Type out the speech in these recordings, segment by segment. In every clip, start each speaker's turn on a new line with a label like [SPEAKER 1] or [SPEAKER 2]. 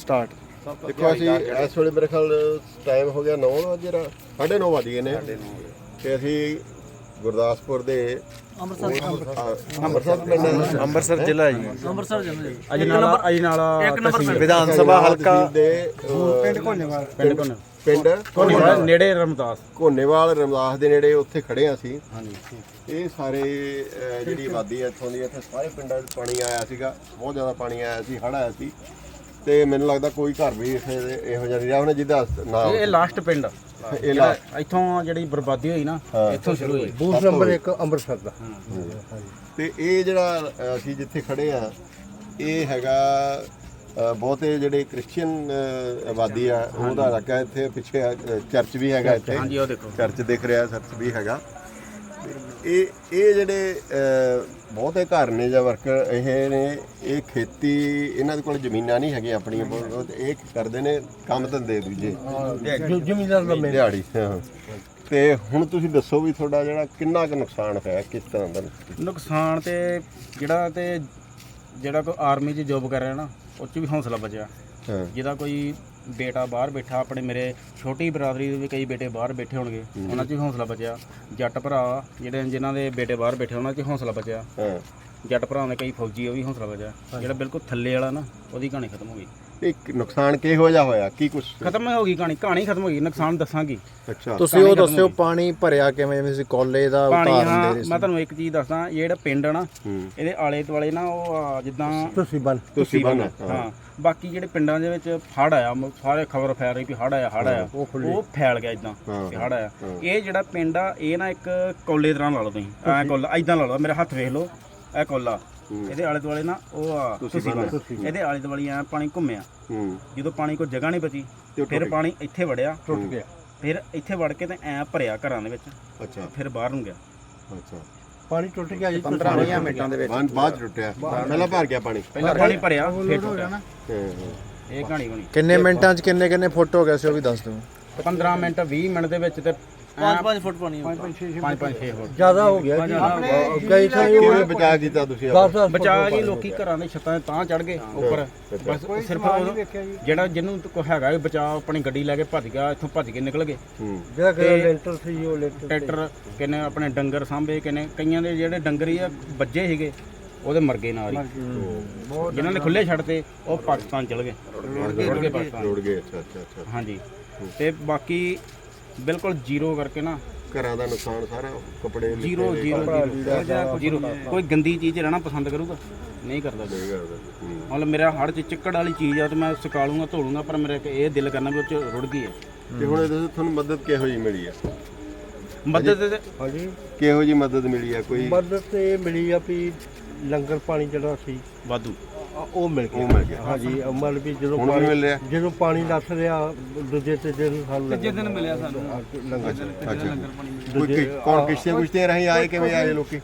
[SPEAKER 1] Start.
[SPEAKER 2] ਦੇਖੋ ਅਸੀਂ ਇਸ ਵੇਲੇ ਮੇਰੇ ਖਿਆਲ ਟਾਈਮ ਹੋ ਗਿਆ 9 ਵਜੇ ਰਾ 9:30 ਵਜ ਗਏ ਨੇ। ਤੇ ਅਸੀਂ ਗੁਰਦਾਸਪੁਰ ਦੇ ਅੰਮ੍ਰਿਤਸਰ ਅੰਮ੍ਰਿਤਸਰ ਪਿੰਡ ਹੈ।
[SPEAKER 1] ਅੰਮ੍ਰਿਤਸਰ। ਜ਼ਿਲ੍ਹਾ ਜੀ।
[SPEAKER 3] ਅੰਮ੍ਰਿਤਸਰ
[SPEAKER 4] ਅਜਨਾਲਾ ਅਜਨਾਲਾ
[SPEAKER 3] ਇੱਕ ਨੰਬਰ ਪਿੰਡ।
[SPEAKER 1] ਵਿਧਾਨ ਸਭਾ ਹਲਕਾ
[SPEAKER 2] ਦੇ
[SPEAKER 4] ਪਿੰਡ ਕੋਨੇਵਾਲ
[SPEAKER 2] ਪਿੰਡ
[SPEAKER 4] ਕੋਨੇਵਾਲ ਨੇੜੇ ਰਮਦਾਸ।
[SPEAKER 2] ਕੋਨੇਵਾਲ ਰਮਦਾਸ ਦੇ ਨੇੜੇ ਉੱਥੇ ਖੜੇ ਹਾਂ ਅਸੀਂ।
[SPEAKER 4] ਹਾਂਜੀ।
[SPEAKER 2] ਇਹ ਸਾਰੇ ਜਿਹੜੀ ਆਬਾਦੀ ਹੈ ਇੱਥੋਂ ਦੀ ਇੱਥੇ ਸਾਰੇ ਪਿੰਡਾਂ 'ਚ ਪਾਣੀ ਆਇਆ ਸੀਗਾ। ਬਹੁਤ ਜ਼ਿਆਦਾ ਪਾਣੀ ਆਇਆ ਸੀ ਹੜ੍ਹ ਆਇਆ ਸੀ। ਤੇ ਮੈਨੂੰ ਲੱਗਦਾ ਕੋਈ ਘਰ ਵੀ ਇੱਥੇ ਇਹੋ ਜਿਹਾ ਨਹੀਂ ਰਿਹਾ ਉਹਨੇ ਜਿਹਦਾ ਨਾਮ
[SPEAKER 4] ਇਹ ਲਾਸਟ ਪਿੰਡ।
[SPEAKER 2] ਇਹ ਲਾ
[SPEAKER 4] ਇੱਥੋਂ ਜਿਹੜੀ ਬਰਬਾਦੀ ਹੋਈ ਨਾ। ਇੱਥੋਂ ਸ਼ੁਰੂ ਹੋਈ।
[SPEAKER 2] ਬੂਥ ਨੰਬਰ 1 ਅੰਮ੍ਰਿਤਸਰ ਦਾ। ਤੇ ਇਹ ਜਿਹੜਾ ਅਸੀਂ ਜਿੱਥੇ ਖੜੇ ਆ ਇਹ ਹੈਗਾ ਬਹੁਤੇ ਜਿਹੜੇ ਕ੍ਰਿਸਚੀਅਨ ਆਬਾਦੀ ਆ ਉਹਦਾ ਇਲਾਕਾ। ਇੱਥੇ ਪਿੱਛੇ ਚਰਚ ਵੀ ਹੈਗਾ ਇੱਥੇ।
[SPEAKER 4] ਹਾਂਜੀ ਉਹ ਦੇਖੋ।
[SPEAKER 2] ਚਰਚ ਦਿਖ ਰਿਹਾ ਚਰਚ ਵੀ ਹੈਗਾ। ਇਹ ਇਹ ਜਿਹੜੇ ਬਹੁਤੇ ਘਰ ਨੇ ਜਾਂ ਵਰਕਰ ਇਹ ਨੇ ਇਹ ਖੇਤੀ ਇਹਨਾਂ ਦੇ ਕੋਲ ਜ਼ਮੀਨਾਂ ਨਹੀਂ ਹੈਗੀਆਂ ਆਪਣੀਆਂ ਬਹੁਤ- ਇਹ ਕਰਦੇ ਨੇ ਕੰਮ ਧੰਦੇ ਦੂਜੇ।
[SPEAKER 1] ਜ਼ਿਮੀਦਾਰ ਲੰਮੇ
[SPEAKER 2] ਦਿਹਾੜੀ ਹਾਂ। ਤੇ ਹੁਣ ਤੁਸੀਂ ਦੱਸੋ ਵੀ ਤੁਹਾਡਾ ਜਿਹੜਾ ਕਿੰਨਾ ਕੁ ਨੁਕਸਾਨ ਹੋਇਆ ਕਿਸ ਤਰ੍ਹਾਂ ਦਾ
[SPEAKER 4] ਨੁਕਸਾਨ? ਤੇ ਜਿਹੜਾ ਤੇ ਜਿਹੜਾ ਕੋਈ ਆਰਮੀ 'ਚ ਜੌਬ ਕਰ ਰਿਹਾ ਨਾ ਉਹ 'ਚ ਵੀ ਹੌਸਲਾ ਬਚਿਆ। ਜਿਹਦਾ ਕੋਈ ਬੇਟਾ ਬਾਹਰ ਬੈਠਾ ਆਪਣੇ ਮੇਰੇ ਛੋਟੀ ਬਰਾਦਰੀ ਦੇ ਵੀ ਕਈ ਬੇਟੇ ਬਾਹਰ ਬੈਠੇ ਹੋਣਗੇ ਉਹਨਾਂ 'ਚ ਵੀ ਹੌਸਲਾ ਬਚਿਆ। ਜੱਟ ਭਰਾ ਜਿਹੜੇ ਜਿਨ੍ਹਾਂ ਦੇ ਬੇਟੇ ਬਾਹਰ ਬੈਠੇ ਉਹਨਾਂ 'ਚ ਹੌਸਲਾ ਬਚਿਆ।
[SPEAKER 2] ਹਾਂ।
[SPEAKER 4] ਜੱਟ ਭਰਾਵਾਂ ਦੇ ਕਈ ਫੌਜੀ ਉਹ ਵੀ ਹੌਸਲਾ ਬਚਿਆ। ਜਿਹੜਾ ਬਿਲਕੁਲ ਥੱਲੇ ਵਾਲਾ ਨਾ ਉਹਦੀ ਕਹਾਣੀ ਖਤਮ ਹੋ ਗਈ।
[SPEAKER 2] ਇੱਕ ਨੁਕਸਾਨ ਕਿਹੋ ਜਿਹਾ ਹੋਇਆ? ਕੀ ਕੁਛ?
[SPEAKER 4] ਖਤਮ ਹੋ ਗਈ ਕਹਾਣੀ ਕਹਾਣੀ ਖਤਮ ਹੋ ਗਈ ਨੁਕਸਾਨ ਦੱਸਾਂਗੀ।
[SPEAKER 2] ਅੱਛਾ।
[SPEAKER 1] ਤੁਸੀਂ ਉਹ ਦੱਸਿਓ ਪਾਣੀ ਭਰਿਆ ਕਿਵੇਂ ਜਿਵੇਂ ਤੁਸੀਂ ਕੋਲੇ ਦਾ
[SPEAKER 4] ਪਾਣੀ
[SPEAKER 1] ਉਤਾਰਨ
[SPEAKER 4] ਹਾਂ
[SPEAKER 1] ਦੇ ਰਹੇ
[SPEAKER 4] ਮੈਂ ਤੁਹਾਨੂੰ ਇੱਕ ਚੀਜ਼ ਦੱਸਦਾ ਇਹ ਜਿਹੜਾ ਪਿੰਡ ਆ ਨਾ
[SPEAKER 2] ਹੂੰ।
[SPEAKER 4] ਇਹਦੇ ਆਲੇ ਦੁਆਲੇ ਨਾ ਉਹ ਆ ਜਿੱਦਾਂ
[SPEAKER 2] ਤੁਸੀਂ ਬਨ ਤੁਸੀਂ
[SPEAKER 4] ਬਣ ਹਾਂ। ਬਾਕੀ ਜਿਹੜੇ ਪਿੰਡਾਂ ਦੇ ਵਿੱਚ ਹੜ ਆਇਆ ਮ- ਸਾਰੇ ਖਬਰ ਫੈਲ ਰਹੀ ਵੀ ਹੜ ਆਇਆ ਹੜ ਆਇਆ। ਉਹ ਫੈਲ ਗਿਆ ਇਦਾਂ
[SPEAKER 2] ਹਾਂ,
[SPEAKER 4] ਹੜ ਆਇਆ। ਇਹ ਜਿਹੜਾ ਪਿੰਡ ਆ ਇਹ ਨਾ ਇੱਕ ਕੋਲੇ ਤਰ੍ਹਾਂ ਲਾ ਲਓ ਤੁਸੀਂ ਐ ਕੋਲਾ ਇਦਾਂ ਲਾ ਲਓ ਮੇਰੇ ਹੱਥ ਵੇਖ ਲਓ ਇਹ ਕੋਲਾ। ਇਹਦੇ ਆਲੇ ਦੁਆਲੇ ਨਾ ਉਹ ਆ ਤੁਸੀਂ ਬਣ ਇਹਦੇ ਆਲੇ ਦੁਆਲੇ ਐ ਪਾਣੀ ਘੁੰਮਿਆ।
[SPEAKER 2] ਹੂੰ।
[SPEAKER 4] ਜਦੋਂ ਪਾਣੀ ਕੋਈ ਜਗ੍ਹਾ ਨਹੀਂ ਬਚੀ
[SPEAKER 2] ਤੇ ਉਹ
[SPEAKER 4] ਫਿਰ ਪਾਣੀ ਇੱਥੇ ਵੜਿਆ।
[SPEAKER 2] ਟੁੱਟ ਗਿਆ।
[SPEAKER 4] ਫਿਰ ਇੱਥੇ ਵੜ ਕੇ ਤੇ ਐ ਭਰਿਆ ਘਰਾਂ ਦੇ ਵਿੱਚ।
[SPEAKER 2] ਅੱਛਾ।
[SPEAKER 4] ਫਿਰ ਬਾਹਰ ਨੂੰ ਗਿਆ।
[SPEAKER 2] ਅੱਛਾ।
[SPEAKER 1] ਪਾਣੀ ਟੁੱਟ ਗਿਆ ਜੀ।
[SPEAKER 4] 15 20 ਮਿੰਟਾਂ ਦੇ ਵਿੱਚ।
[SPEAKER 2] ਬਾਅਦ 'ਚ ਟੁੱਟਿਆ। ਪਹਿਲਾਂ ਭਰ ਗਿਆ ਪਾਣੀ।
[SPEAKER 4] ਪਹਿਲਾਂ ਪਾਣੀ ਭਰਿਆ ਫਿਰ ਟੁੱਟਿਆ।
[SPEAKER 2] ਹਾਂ, ਹਾਂ।
[SPEAKER 4] ਇਹ ਕਹਾਣੀ ਬਣੀ।
[SPEAKER 1] ਕਿੰਨੇ ਮਿੰਟਾਂ 'ਚ ਕਿੰਨੇ ਕਿੰਨੇ ਫੁੱਟ ਹੋ ਗਏ ਸੀ ਉਹ ਵੀ ਦੱਸ ਦਿਓ।
[SPEAKER 4] 15 ਮਿੰਟ 20 ਮਿੰਟ ਦੇ ਵਿੱਚ ਤੇ
[SPEAKER 3] 5-5 ਫੁੱਟ ਪਾਣੀ
[SPEAKER 4] 5 5 6 5 6 ਫੁੱਟ।
[SPEAKER 1] ਜ਼ਿਆਦਾ ਹੋ ਗਿਆ
[SPEAKER 2] ਕਈ ਕਿਵੇਂ ਬਚਾ ਕੀਤਾ ਤੁਸੀਂ ਆਪਣਾ?
[SPEAKER 4] ਬਚਾ ਜੀ ਲੋਕੀ ਘਰਾਂ ਦੇ ਛੱਤਾਂ ਤੇ ਤਾਂ ਚੜ ਗਏ ਉੱਪਰ। ਬਸ ਸਿਰਫ ਉਹ ਜਿਹੜਾ ਜਿਹਨੂੰ ਕੋ ਹੈਗਾ ਵੀ ਬਚਾ ਆਪਣੀ ਗੱਡੀ ਲੈ ਕੇ ਭੱਜ ਗਿਆ ਇੱਥੋਂ ਭੱਜ ਕੇ ਨਿਕਲ ਗਏ।
[SPEAKER 2] ਹੂੰ।
[SPEAKER 1] ਜਿਹੜਾ
[SPEAKER 4] ਤੇ
[SPEAKER 1] ਲੈਂਟਰ ਸੀ ਉਹ ਲੈਂਟਰ
[SPEAKER 4] ਟਰੈਕਟਰ ਕਿਨੇ ਆਪਣੇ ਡੰਗਰ ਸਾਂਭੇ ਕਿਨੇ ਕਈਆਂ ਦੇ ਜਿਹੜੇ ਡੰਗਰ ਹੀ ਆ ਵੱਜੇ ਸੀਗੇ ਉਹਦੇ ਮਰ ਗਏ ਨਾਲ ਹੀ। ਜਿਨ੍ਹਾਂ ਨੇ ਖੁੱਲੇ ਛੱਡਤੇ ਉਹ ਪਾਕਿਸਤਾਨ ਚਲ ਗਏ। ਰੁੜ ਗਏ ਪਾਕਿਸਤਾਨ।
[SPEAKER 2] ਰੋੜ ਗਏ। ਅੱਛਾ ਅੱਛਾ ਅੱਛਾ
[SPEAKER 4] ਹਾਂਜੀ। ਤੇ ਬਾਕੀ ਬਿਲਕੁਲ ਜ਼ੀਰੋ ਕਰਕੇ ਨਾ
[SPEAKER 2] ਘਰਾਂ ਦਾ ਨੁਕਸਾਨ ਸਾਰਾ ਕੱਪੜੇ ਲਿੱਤੇ
[SPEAKER 4] ਜ਼ੀਰੋ ਜ਼ੀਰੋ ਜ਼ੀਰੋ। ਜ਼ੀਰੋ। ਕੋਈ ਗੰਦੀ ਚੀਜ਼ ਰਹਿਣਾ ਪਸੰਦ ਕਰੂਗਾ? ਨਹੀਂ ਕਰਦਾ ਕੋਈ।
[SPEAKER 2] ਦੇ ਘਰ ਦਾ। ਹੂੰ।
[SPEAKER 4] ਮਤਲਬ ਮੇਰਾ ਹੜ ਚ ਚਿੱਕੜ ਵਾਲੀ ਚੀਜ਼ ਆ ਤੇ ਮੈਂ ਸੁਕਾ ਲੂੰਗਾ ਧੋ ਲੂੰਗਾ ਪਰ ਮੇਰਾ ਇੱਕ ਇਹ ਦਿਲ ਕਰਨਾ ਵੀ ਉਹ ਚ ਰੁੜ ਗਈ ਹੈ।
[SPEAKER 2] ਤੇ ਹੁਣ ਇਹਦੇ ਤੋਂ ਤੁਹਾਨੂੰ ਮਦਦ ਕਿਹੋ ਜੀ ਮਿਲੀ ਆ?
[SPEAKER 4] ਮਦਦ ਤੇ
[SPEAKER 5] ਹਾਂਜੀ।
[SPEAKER 2] ਕਿਹੋ ਜੀ ਮਦਦ ਮਿਲੀ ਆ ਕੋਈ?
[SPEAKER 5] ਮਦਦ ਤੇ ਇਹ ਮਿਲੀ ਆ ਵੀ ਲੰਗਰ ਪਾਣੀ ਜਿਹੜਾ ਸੀ।
[SPEAKER 4] ਵਾਧੂ।
[SPEAKER 5] ਉਹ ਮਿਲ ਗਿਆ।
[SPEAKER 2] ਉਹ ਮਿਲ ਗਿਆ।
[SPEAKER 5] ਹਾਂਜੀ ਅਮਲ ਵੀ ਜਦੋਂ
[SPEAKER 2] ਹੁਣ ਵੀ
[SPEAKER 5] ਪਾਣੀ
[SPEAKER 2] ਮਿਲ ਰਿਹਾ?
[SPEAKER 5] ਜਦੋਂ ਪਾਣੀ ਲੱਥ ਰਿਹਾ ਦੂਜੇ ਤੇ ਦਿਨ ਸਾਨੂੰ
[SPEAKER 3] ਤੀਜੇ ਦਿਨ ਮਿਲਿਆ ਸਾਨੂੰ।
[SPEAKER 5] ਲੰਗਰ
[SPEAKER 2] ਅੱਛਾ ਕੋਈ ਕਿ- ਕੌਣ ਕਿਸ਼ਤੀਆਂ ਕੁਸ਼ਤੀਆਂ ਰਾਹੀਂ ਆਏ ਕਿਵੇਂ ਆਏ ਲੋਕੀ?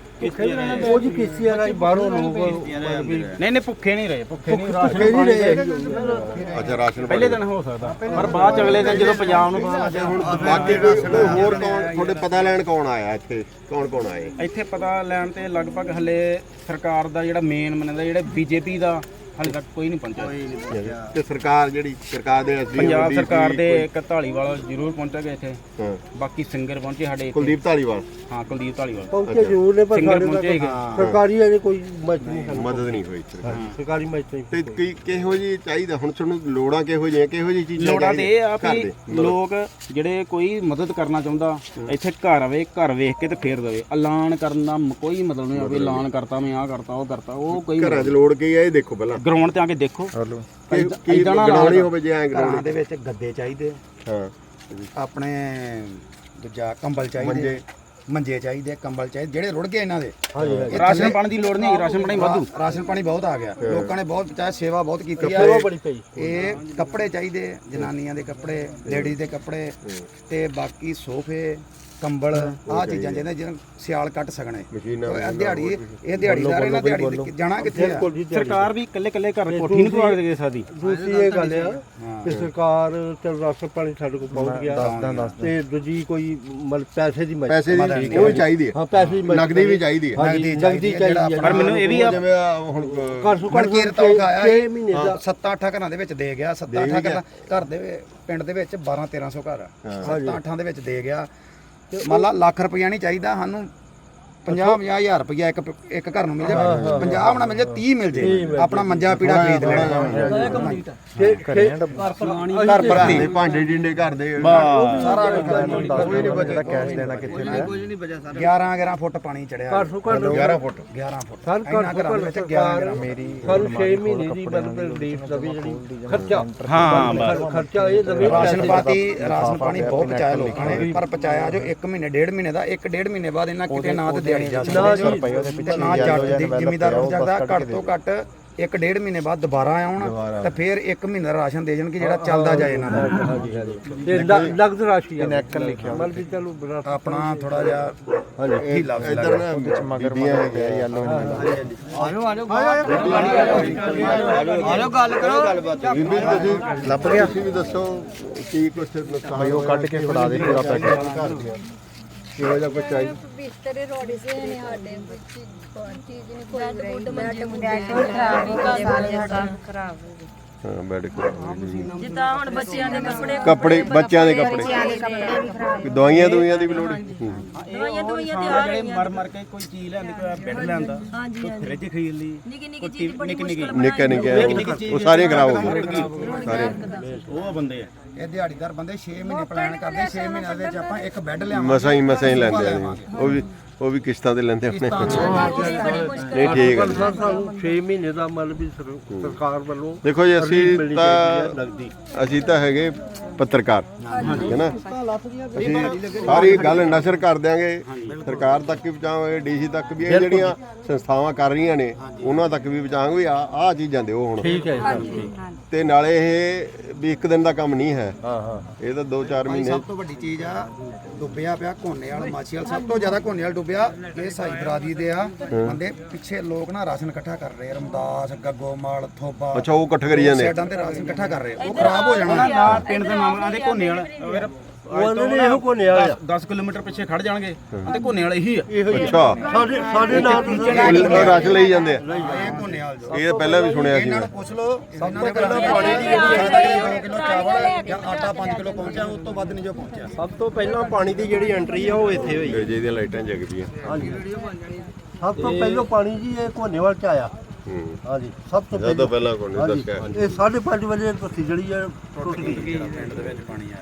[SPEAKER 5] ਉਹ ਜੀ ਕਿਸੇ ਆ ਬਾਹਰੋਂ ਲੋਕ
[SPEAKER 4] ਨਹੀਂ ਨਹੀਂ ਭੁੱਖੇ ਨਹੀਂ ਰਹੇ ਭੁੱਖੇ ਨਹੀਂ ਰਹੇ।
[SPEAKER 5] ਭੁੱਖੇ ਨਹੀਂ ਰਹੇ
[SPEAKER 2] ਅੱਛਾ ਰਾਸ਼ਨ
[SPEAKER 4] ਪਹਿਲੇ ਦਿਨ ਹੋ ਸਕਦਾ। ਪਰ ਬਾਅਦ ਚ ਅਗਲੇ ਦਿਨ ਜਦੋਂ ਪੰਜਾਬ ਨੂੰ ਪਤਾ ਲੱਗਿਆ
[SPEAKER 2] ਹੁਣ ਬਾਕੀ ਕੋਈ ਕੋਈ ਹੋਰ ਕੌਣ ਤੁਹਾਡੇ ਪਤਾ ਲੈਣ ਕੌਣ ਆਇਆ ਇੱਥੇ? ਕੌਣ ਕੌਣ ਆਏ?
[SPEAKER 4] ਇੱਥੇ ਪਤਾ ਲੈਣ ਤੇ ਲਗਭਗ ਹਲੇ ਸਰਕਾਰ ਦਾ ਜਿਹੜਾ ਮੇਨ ਮੰਨਦਾ ਜਿਹੜਾ ਬੀਜੇਪੀ ਦਾ ਹਲੇ ਤੱਕ ਕੋਈ ਨਹੀਂ ਪਹੁੰਚਿਆ।
[SPEAKER 2] ਤੇ ਸਰਕਾਰ ਜਿਹੜੀ ਸਰਕਾਰ ਦੇ ਅਸੀਂ
[SPEAKER 4] ਪੰਜਾਬ ਸਰਕਾਰ ਦੇ ਇੱਕ ਢਾਲੀਵਾਲ ਜ਼ਰੂਰ ਪਹੁੰਚੇਗਾ ਇੱਥੇ।
[SPEAKER 2] ਹਾਂ।
[SPEAKER 4] ਬਾਕੀ ਸਿੰਗਰ ਪਹੁੰਚੇ ਸਾਡੇ ਇੱਥੇ।
[SPEAKER 2] ਕੁਲਦੀਪ ਢਾਲੀਵਾਲ
[SPEAKER 4] ਹਾਂ ਕੁਲਦੀਪ ਢਾਲੀਵਾਲ
[SPEAKER 5] ਪਹੁੰਚੇ ਜ਼ਰੂਰ ਨੇ ਪਰ
[SPEAKER 4] ਸਿੰਗਰ
[SPEAKER 5] ਸਾਡੇ
[SPEAKER 4] ਪਹੁੰਚੇ
[SPEAKER 5] ਤੱਕ
[SPEAKER 4] ਹੈਗੇ
[SPEAKER 5] ਸਰਕਾਰੀ ਅਜੇ ਕੋਈ ਮਦਦ ਨਹੀਂ ਸਾਨੂੰ
[SPEAKER 2] ਮਦਦ ਨਹੀਂ ਹੋਈ ਸਰਕਾਰ
[SPEAKER 5] ਸਰਕਾਰੀ ਮਦਦ ਨਹੀਂ
[SPEAKER 2] ਤੇ ਕੀ ਕਿਹੋ ਜੀ ਚਾਹੀਦਾ? ਹੁਣ ਤੁਹਾਨੂੰ ਲੋੜਾਂ ਕਿਹੋ ਜਿਹੀਆਂ ਕਿਹੋ ਜੀ ਚੀਜ਼ਾਂ
[SPEAKER 4] ਲੋੜਾਂ ਤੇ ਇਹ ਆ
[SPEAKER 2] ਘਰ
[SPEAKER 4] ਵੀ
[SPEAKER 2] ਦੇ,
[SPEAKER 4] ਲੋਕ ਜਿਹੜੇ ਕੋਈ ਮਦਦ ਕਰਨਾ ਚਾਹੁੰਦਾ ਇੱਥੇ ਘਰ ਆਵੇ ਘਰ ਵੇਖ ਕੇ ਤੇ ਫੇਰ ਦੇਵੇ। ਐਲਾਨ ਕਰਨ ਦਾ ਕੋਈ ਮਤਲਬ ਨਹੀਂ ਆ ਵੀ ਐਲਾਨ ਕਰਤਾ ਮੈਂ ਆ ਕਰਤਾ ਉਹ ਕਰਤਾ ਉਹ ਕੋਈ
[SPEAKER 2] ਘਰਾਂ 'ਚ ਲੋੜ ਕੀ ਹੈ ਇਹ ਦੇਖੋ ਪਹਿਲਾਂ।
[SPEAKER 4] ਗਰਾਊਂਡ ਤੇ ਆ ਕੇ ਦੇਖੋ।
[SPEAKER 1] ਹਲੋ।
[SPEAKER 2] ਕੀ
[SPEAKER 4] ਏਦਾਂ-
[SPEAKER 2] ਕੀ
[SPEAKER 4] ਏਦਾਂ ਨਾ
[SPEAKER 2] ਹੋਵੇ ਜੇ ਐਂ
[SPEAKER 6] ਘਰਾਂ ਦੇ ਵਿੱਚ ਗੱਦੇ ਚਾਹੀਦੇ
[SPEAKER 2] ਹਾਂ।
[SPEAKER 6] ਆਪਣੇ ਦੂਜਾ ਕੰਬਲ ਚਾਹੀਦੇ
[SPEAKER 2] ਮੰਜੇ।
[SPEAKER 6] ਮੰਜੇ ਚਾਹੀਦੇ ਕੰਬਲ ਚਾਹੀਦੇ ਜਿਹੜੇ ਰੁੜ ਗਏ ਇਹਨਾਂ ਦੇ। ਇਹ
[SPEAKER 4] ਰਾਸ਼ਨ ਪਾਣੀ ਦੀ ਲੋੜ ਨਹੀਂ ਰਾਸ਼ਨ ਪਾਣੀ ਵਾਧੂ।
[SPEAKER 6] ਰਾਸ਼ਨ ਪਾਣੀ ਬਹੁਤ ਆ ਗਿਆ। ਲੋਕਾਂ ਨੇ ਬਹੁਤ ਚਾਹੇ ਸੇਵਾ ਬਹੁਤ ਕੀਤੀ
[SPEAKER 5] ਸੇਵਾ
[SPEAKER 6] ਆ
[SPEAKER 5] ਬੜੀ ਪਈ।
[SPEAKER 6] ਇਹ ਕੱਪੜੇ ਚਾਹੀਦੇ ਜਨਾਨੀਆਂ ਦੇ ਕੱਪੜੇ ਲੇਡੀਜ਼ ਦੇ ਕੱਪੜੇ ਤੇ ਬਾਕੀ ਸੋਫੇ ਕੰਬਲ ਆਹ ਚੀਜ਼ਾਂ ਜਿਹਦੇ ਜਿਹਨਾਂ ਸਿਆਲ ਕੱਟ ਸਕਣੇ। ਇਹ ਦਿਹਾੜੀ ਇਹ ਦਿਹਾੜੀਦਾਰ ਇਹਨਾਂ ਦਿਹਾੜੀ ਜਾਣਾ ਕਿੱਥੇ ਆ?
[SPEAKER 4] ਸਰਕਾਰ ਵੀ ਇਕੱਲੇ ਇਕੱਲੇ ਘਰ ਕੋਠੀ ਨਹੀਂ ਪਵਾ ਕੇ ਦੇ ਸਕਦੀ
[SPEAKER 5] ਦੂਸਰੀ ਇਹ ਗੱਲ ਆ ਕਿ ਸਰਕਾਰ ਚਲ ਰਾਸ਼ਨ ਪਾਣੀ ਸਾਡੇ ਕੋਲ ਪਹੁੰਚ ਗਿਆ ਤੇ ਦੂਜੀ ਕੋਈ ਮਤਲਬ ਪੈਸੇ ਦੀ ਮਦਦ
[SPEAKER 2] ਪੈਸੇ ਦੀ ਉਹ ਚਾਹੀਦੀ ਹੈ।
[SPEAKER 5] ਹਾਂ। ਪੈਸੇ ਦੀ ਮਦਦ
[SPEAKER 2] ਨਗਦੀ ਵੀ ਚਾਹੀਦੀ ਹੈ।
[SPEAKER 6] ਨਗਦੀ ਚਾਹੀਦੀ ਹੈ।
[SPEAKER 4] ਪਰ ਮੈਨੂੰ ਇਹ ਵੀ ਆ
[SPEAKER 2] ਜਿਵੇਂ ਹੁਣ
[SPEAKER 5] ਘਰ ਸੁ ਘਰ
[SPEAKER 6] ਮਨਕੀਰ ਤੋਂ ਖਾਇਆ
[SPEAKER 5] 6 ਮਹੀਨੇ ਦਾ।
[SPEAKER 6] 7-8 ਘਰਾਂ ਦੇ ਵਿੱਚ ਦੇ ਗਿਆ 7-8 ਘਰਾਂ ਘਰ ਦੇ ਪਿੰਡ ਦੇ ਵਿੱਚ 12-1300 ਘਰ ਆ। 7-8 ਦੇ ਵਿੱਚ ਦੇ ਗਿਆ। ਮੰਨ ਲਾ ਲੱਖ ਰੁਪਈਆ ਨਹੀਂ ਚਾਹੀਦਾ ਸਾਨੂੰ 50 ਹਜ਼ਾਰ ਰੁਪਈਆ ਇੱਕ ਇੱਕ ਘਰ ਨੂੰ ਮਿਲ ਜਾਵੇ 50 ਬਣਾ ਮਿਲ ਜਾਏ 30 ਮਿਲ ਜੇ ਆਪਣਾ ਮੰਜਾ ਪੀੜਾ ਖਰੀਦ ਲੈਣਾ।
[SPEAKER 5] ਛੇ-
[SPEAKER 6] ਘਰ ਪ੍ਰਤੀ
[SPEAKER 2] ਦੇ ਭਾਂਡੇ ਡਿੰਡੇ ਘਰ ਦੇ।
[SPEAKER 6] ਸਾਰਾ
[SPEAKER 1] ਕੋਈ ਨਹੀਂ ਬਚਦਾ। ਕੈਸ਼ ਦੇਣਾ ਕਿੱਥੇ ਪਿਆ
[SPEAKER 6] 11 11 ਫੁੱਟ ਪਾਣੀ ਚੜਿਆ।
[SPEAKER 5] ਘਰ ਸੁ ਘਰ
[SPEAKER 2] 11 ਫੁੱਟ।
[SPEAKER 6] 11 ਫੁੱਟ।
[SPEAKER 5] ਸਰ ਘਰ ਸੁ
[SPEAKER 6] ਘਰਾਂ ਦੇ
[SPEAKER 5] ਘਰ
[SPEAKER 6] ਵਿੱਚ 11
[SPEAKER 5] ਸਰਕਾਰ
[SPEAKER 6] 11
[SPEAKER 1] ਮੇਰੀ
[SPEAKER 5] ਸਾਨੂੰ 6 ਮਹੀਨੇ ਦੀ ਮਤਲਬ ਰਿਲੀਫ ਦਵੇ ਜਿਹੜੀ ਖਰਚਾ।
[SPEAKER 4] ਹਾਂ
[SPEAKER 5] ਖਰਚਾ ਇਹ ਦਵੇ
[SPEAKER 6] ਰਾਸ਼ਨ ਪਾਤੀ ਰਾਸ਼ਨ ਪਾਣੀ ਬਹੁਤ ਪਚਾਇਆ ਲੋਕਾਂ ਨੇ ਪਰ ਪਚਾਇਆ ਜੋ 1 ਮਹੀਨੇ ਡੇਢ ਮਹੀਨੇ ਦਾ ਇੱਕ ਡੇਢ ਮਹੀਨੇ ਬਾਅਦ ਇਹਨਾਂ ਕਿਤੇ ਨਾ ਤੇ ਦਿਹਾੜੀ ਜਾ
[SPEAKER 5] ਨਾ ਜੀ,
[SPEAKER 1] ਰੁਪਏ ਉਹਦੇ ਪਿੱਛੇ
[SPEAKER 6] ਨਾ ਜੱਟ ਜ਼ਿਮੀਦਾਰ ਹੋ
[SPEAKER 1] ਕੱਢ
[SPEAKER 6] ਘੱਟ ਤੋਂ ਘੱਟ ਇੱਕ ਡੇਢ ਮਹੀਨੇ ਬਾਅਦ ਦੁਬਾਰਾ ਆਉਣ ਤੇ ਫਿਰ ਇੱਕ ਮਹੀਨੇ ਦਾ ਰਾਸ਼ਨ ਦੇ ਜਾਣਗੇ ਜਿਹੜਾ ਚੱਲਦਾ ਜਾਏ ਇਹਨਾਂ ਦਾ
[SPEAKER 5] ਹਾਂਜੀ ਹਾਂਜੀ ਤੇ ਨਗਦ ਰਾਸ਼ੀ ਆ
[SPEAKER 1] ਨੈਕਲ ਲਿਖਿਆ
[SPEAKER 5] ਮਤਲਬ ਵੀ ਚਲੋ
[SPEAKER 6] ਆਪਣਾ ਥੋੜਾ ਜਿਹਾ ਢੀਲਾ ਵੀ
[SPEAKER 2] ਇੱਧਰ ਨਾ
[SPEAKER 1] ਵਿੱਚ ਮਗਰ ਮਗਰ ਗਿਆ ਯੈਲੋ
[SPEAKER 3] ਆਜੋ ਆਜੋ ਆਜੋ ਗੱਲ ਕਰੋ
[SPEAKER 2] ਬੀਬੀ ਤੁਸੀਂ ਲੱਭ ਗਿਆ ਤੁਸੀਂ ਵੀ ਦੱਸੋ ਕੀ ਕੁਛ ਨੁਕਸਾਨ
[SPEAKER 1] ਭਾਈ ਉਹ ਕੱਢ ਕੇ ਫੜਾ ਦੇ ਪੂਰਾ ਪੈਕੇਟ
[SPEAKER 2] ਕਿਹੋ ਜਿਹਾ ਕੁਛ ਚਾਹੀਦਾ।
[SPEAKER 7] ਬਿਸਤਰੇ ਰੋੜੇ ਸੇ ਨੇ ਸਾਡੇ ਕੋਈ ਚੀਜ਼ ਨਹੀਂ ਕੋਈ ਬੈੱਡ ਮੰਜੇ ਮੁੰਡੇ ਖਰਾਬ ਹੋ ਗਏ। ਸਾਰੇ ਖਰਾਬ ਹੋ ਗਏ।
[SPEAKER 2] ਹਾਂ ਬੈਡ
[SPEAKER 7] ਜਿੱਦਾਂ ਹੁਣ ਬੱਚਿਆਂ ਦੇ ਕੱਪੜੇ
[SPEAKER 2] ਕੱਪੜੇ ਬੱਚਿਆਂ ਦੇ ਕੱਪੜੇ।
[SPEAKER 7] ਖਰਾਬ
[SPEAKER 2] ਦਵਾਈਆਂ ਦਵਾਈਆਂ ਦੀ ਵੀ ਲੋੜ ਹੈ।
[SPEAKER 7] ਦਵਾਈਆਂ ਦਵਾਈਆਂ ਤੇ ਆ
[SPEAKER 4] ਜਿਹੜੇ ਮਰ ਮਰ ਕੇ ਕੋਈ ਚੀਜ਼ ਲੈਂਦੀ ਕੋਈ ਬੈੱਡ ਲੈਂਦਾ
[SPEAKER 7] ਹਾਂਜੀ
[SPEAKER 4] ਕੋਈ ਫ੍ਰਿਜ ਖਰੀਦ ਲਈ
[SPEAKER 7] ਨਿੱਕੀ ਨਿੱਕੀ ਚੀਜ਼ ਬੜੀ
[SPEAKER 4] ਨਿੱਕੀ ਨਿੱਕੀ
[SPEAKER 2] ਨਿੱਕੇ ਨਿੱਕੇ ਉਹ ਸਾਰੀਆਂ ਖਰਾਬ ਹੋ ਗਈਆਂ। ਸਾਰੇ
[SPEAKER 4] ਉਹ ਬੰਦੇ ਆ।
[SPEAKER 6] ਇਹ ਦਿਹਾੜੀਦਾਰ ਬੰਦੇ 6 ਮਹੀਨੇ ਪਲਾਨ ਕਰਦੇ 6 ਮਹੀਨਿਆਂ ਦੇ ਵਿੱਚ ਆਪਾਂ ਇੱਕ ਬੈੱਡ ਲਿਆਵਾਂਗੇ।
[SPEAKER 2] ਮਸਾਂ ਹੀ ਮਸਾਂ ਹੀ ਲੈਂਦੇ ਆ ਜੀ। ਉਹ ਵੀ ਉਹ ਵੀ ਕਿਸ਼ਤਾਂ ਤੇ ਲੈਂਦੇ ਆਪਣੇ ਨਹੀਂ ਠੀਕ ਹੈ
[SPEAKER 5] ਸਰ ਸਾਨੂੰ 6 ਮਹੀਨੇ ਦਾ ਮਤਲਬ ਵੀ ਸਰ- ਸਰਕਾਰ ਵੱਲੋਂ
[SPEAKER 2] ਦੇਖੋ ਜੀ ਅਸੀਂ ਤਾਂ ਅਸੀਂ ਤਾਂ ਹੈਗੇ ਪੱਤਰਕਾਰ ਠੀਕ ਹੈ ਨਾ? ਅਸੀਂ ਸਾਰੀ ਗੱਲ ਨਸ਼ਰ ਕਰ ਦਿਆਂਗੇ। ਸਰਕਾਰ ਤੱਕ ਵੀ ਪਹੁੰਚਾਵਾਂਗੇ ਡੀਸੀ ਤੱਕ ਵੀ ਇਹ ਜਿਹੜੀਆਂ ਸੰਸਥਾਵਾਂ ਕਰ ਰਹੀਆਂ ਨੇ ਉਹਨਾਂ ਤੱਕ ਵੀ ਪਹੁੰਚਾਵਾਂਗੇ ਵੀ ਆ ਆ ਚੀਜ਼ਾਂ ਦਿਓ ਹੁਣ।
[SPEAKER 5] ਠੀਕ ਹੈ ਸਰ ਠੀਕ।
[SPEAKER 2] ਤੇ ਨਾਲੇ ਇਹ ਵੀ ਇੱਕ ਦਿਨ ਦਾ ਕੰਮ ਨਹੀਂ ਹੈ।
[SPEAKER 5] ਹਾਂ ਹਾਂ।
[SPEAKER 2] ਇਹ ਤਾਂ 2-4 ਮਹੀਨੇ
[SPEAKER 6] ਸਭ ਤੋਂ ਵੱਡੀ ਚੀਜ਼ ਆ ਡੁੱਬਿਆ ਪਿਆ ਕੋਨੇ ਵਾਲ ਮਾਛੀ ਵਾਲ ਸਭ ਤੋਂ ਜ਼ਿਆਦਾ ਕੋਨੇ ਵਾਲ ਡੁੱਬਿਆ ਇਹ ਸਾਈ ਬਰਾਦਰੀ ਦੇ ਆ ਬੰਦੇ ਪਿੱਛੇ ਲੋਕ ਨਾ ਰਾਸ਼ਨ ਇਕੱਠਾ ਕਰ ਰਹੇ ਆ, ਰਮਦਾਸ ਗੱਗੋਮਾਲ ਥੋਬਾ
[SPEAKER 2] ਅੱਛਾ ਉਹ ਇਕੱਠ ਕਰੀ ਜਾਂਦੇ।
[SPEAKER 6] ਸਾਈਡਾਂ ਤੇ ਰਾਸ਼ਨ ਇਕੱਠਾ ਕਰ ਰਹੇ ਆ। ਉਹ ਖਰਾਬ ਹੋ ਜਾਣਾ
[SPEAKER 4] ਨਾ ਪਿੰਡ ਦੇ ਮਾਮਲਿਆਂ ਦੇ ਕੋਨੇ ਵਾਲਾ ਫਿਰ
[SPEAKER 5] ਉਹਨਾਂ ਨੇ ਇਹੋ ਕੋਨੇ ਵਾਲਾ
[SPEAKER 4] 10 ਕਿਲੋਮੀਟਰ ਪਿੱਛੇ ਖੜ ਜਾਣਗੇ। ਤੇ ਕੋਨੇ ਵਾਲਾ ਇਹੀ ਆ।
[SPEAKER 2] ਅੱਛਾ।
[SPEAKER 5] ਸਾਡੇ ਸਾਡੇ ਨਾਲ
[SPEAKER 2] ਉਹ ਰਸ਼ ਲਈ ਜਾਂਦੇ ਆ।
[SPEAKER 6] ਇਹ ਕੋਨੇ ਵਾਲ ਜੋ
[SPEAKER 2] ਇਹ ਤਾਂ ਪਹਿਲਾਂ ਵੀ ਸੁਣਿਆ ਸੀ
[SPEAKER 6] ਇਹਨਾਂ
[SPEAKER 2] ਮੈਂ।
[SPEAKER 6] ਨੂੰ ਪੁੱਛ ਲਓ ਸਭ ਤੋਂ ਪਹਿਲਾਂ ਪਾਣੀ ਦੀ ਜਿਹੜੀ 2 ਕਿਲੋ ਚਾਵਲ ਜਾਂ ਆਟਾ 5 ਕਿਲੋ ਪਹੁੰਚਿਆ ਉਸ ਤੋਂ ਵੱਧ ਨਹੀਂ ਜੋ ਪਹੁੰਚਿਆ।
[SPEAKER 5] ਸਭ ਤੋਂ ਪਹਿਲਾਂ ਪਾਣੀ ਦੀ ਜਿਹੜੀ ਐਂਟਰੀ ਆ ਉਹ ਇੱਥੇ ਹੋਈ।
[SPEAKER 2] ਇਹ ਜਿਹਦੀਆਂ ਲਾਈਟਾਂ ਜਗ ਪਈਆਂ
[SPEAKER 5] ਹਾਂਜੀ। ਸਭ ਤੋਂ ਪਹਿਲਾਂ ਪਾਣੀ ਜੀ ਇਹ ਕੋਨੇਵਾਲ ਚ ਆਇਆ।
[SPEAKER 2] ਹੂੰ।
[SPEAKER 5] ਹਾਂਜੀ ਸਭ ਤੋਂ
[SPEAKER 2] ਜਦੋਂ ਪਹਿਲਾਂ ਕੋਈ ਨਹੀਂ
[SPEAKER 5] ਹਾਂਜੀ
[SPEAKER 2] ਦੱਸਿਆ?
[SPEAKER 5] ਇਹ 5:30 ਵਜੇ ਧਰਤੀ ਜਿਹੜੀ ਆ ਟੁੱਟ ਗਈ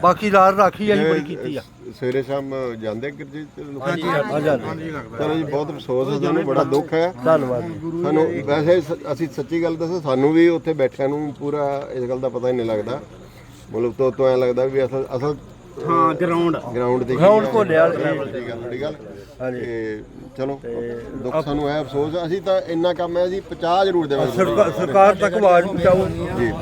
[SPEAKER 5] ਬਾਕੀ ਰਾਤ ਰਾਖੀ ਅਸੀਂ ਬੜੀ ਕੀਤੀ ਆ।
[SPEAKER 2] ਸਵੇਰੇ ਸ਼ਾਮ ਜਾਂਦੇ ਗਿਰਜੇ ਚ ਲੋਕ?
[SPEAKER 5] ਹਾਂਜੀ ਹਾਂਜੀ
[SPEAKER 2] ਚਲੋ ਜੀ ਬਹੁਤ ਅਫਸੋਸ ਹੈ ਸਾਨੂੰ ਬੜਾ ਦੁੱਖ ਹੈ।
[SPEAKER 5] ਧੰਨਵਾਦ ਜੀ।
[SPEAKER 2] ਸਾਨੂੰ ਵੈਸੇ ਸ- ਅਸੀਂ ਸੱਚੀ ਗੱਲ ਦੱਸਾਂ ਸਾਨੂੰ ਵੀ ਉੱਥੇ ਬੈਠਿਆਂ ਨੂੰ ਪੂਰਾ ਇਸ ਗੱਲ ਦਾ ਪਤਾ ਹੀ ਨਹੀਂ ਲੱਗਦਾ। ਮਤਲਬ ਤੋਂ ਤੋਂ ਐ ਲੱਗਦਾ ਵੀ ਅਸਲ ਅਸਲ
[SPEAKER 4] ਹਾਂ ਗਰਾਊਂਡ
[SPEAKER 2] ਗਰਾਊਂਡ ਤੇ
[SPEAKER 5] Ground ਘੋਲਿਆਲ।
[SPEAKER 2] ਠੀਕ ਗੱਲ ਥੋੜੀ ਗੱਲ। ਹਾਂਜੀ। ਚਲੋ ਦੁੱਖ ਸਾਨੂੰ ਹੈ ਅਫਸੋਸ। ਅਸੀਂ ਤਾਂ ਇੰਨਾ ਕੰਮ ਹੈ ਜੀ 50 ਜ਼ਰੂਰ ਦੇਵਾਂਗੇ।
[SPEAKER 5] ਸਰਕਾਰ ਸਰਕਾਰ ਤੱਕ ਆਵਾਜ਼ ਪਹੁੰਚਾਓ।
[SPEAKER 2] ਜੀ